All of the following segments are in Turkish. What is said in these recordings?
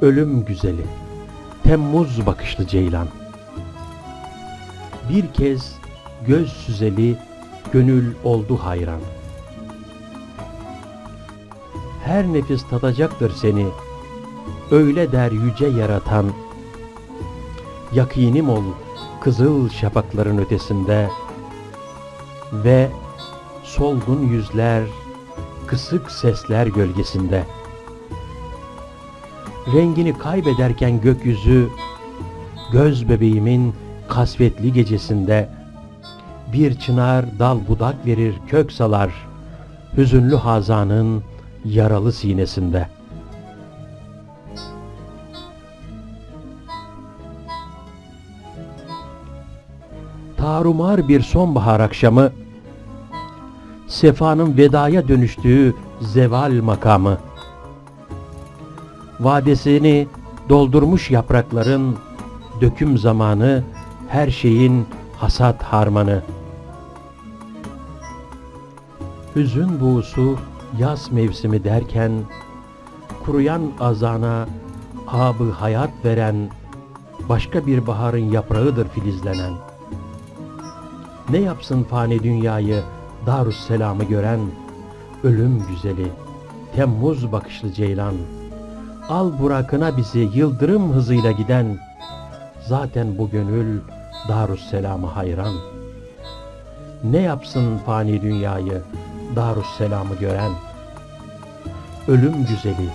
Ölüm güzeli, Temmuz bakışlı ceylan. Bir kez göz süzeli, gönül oldu hayran. Her nefis tadacaktır seni, öyle der yüce yaratan. Yakinim ol kızıl şafakların ötesinde ve solgun yüzler, kısık sesler gölgesinde. Rengini kaybederken gökyüzü, göz bebeğimin kasvetli gecesinde, bir çınar dal budak verir kök salar, hüzünlü hazanın yaralı sinesinde. Tarumar bir sonbahar akşamı, sefanın vedaya dönüştüğü zeval makamı, vadesini doldurmuş yaprakların döküm zamanı, her şeyin hasat harmanı. Hüzün buğusu yaz mevsimi derken, kuruyan azana abı hayat veren, başka bir baharın yaprağıdır filizlenen. Ne yapsın fani dünyayı Darüsselam'ı gören, ölüm güzeli, Temmuz bakışlı ceylan, al burakına bizi yıldırım hızıyla giden, zaten bu gönül Darüsselam'a hayran. Ne yapsın fani dünyayı Darüsselam'ı gören, ölüm güzeli,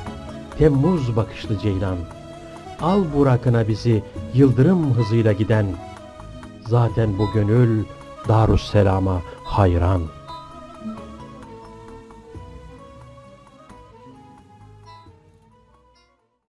Temmuz bakışlı ceylan, al burakına bizi yıldırım hızıyla giden, zaten bu gönül Darüsselam'a hayran.''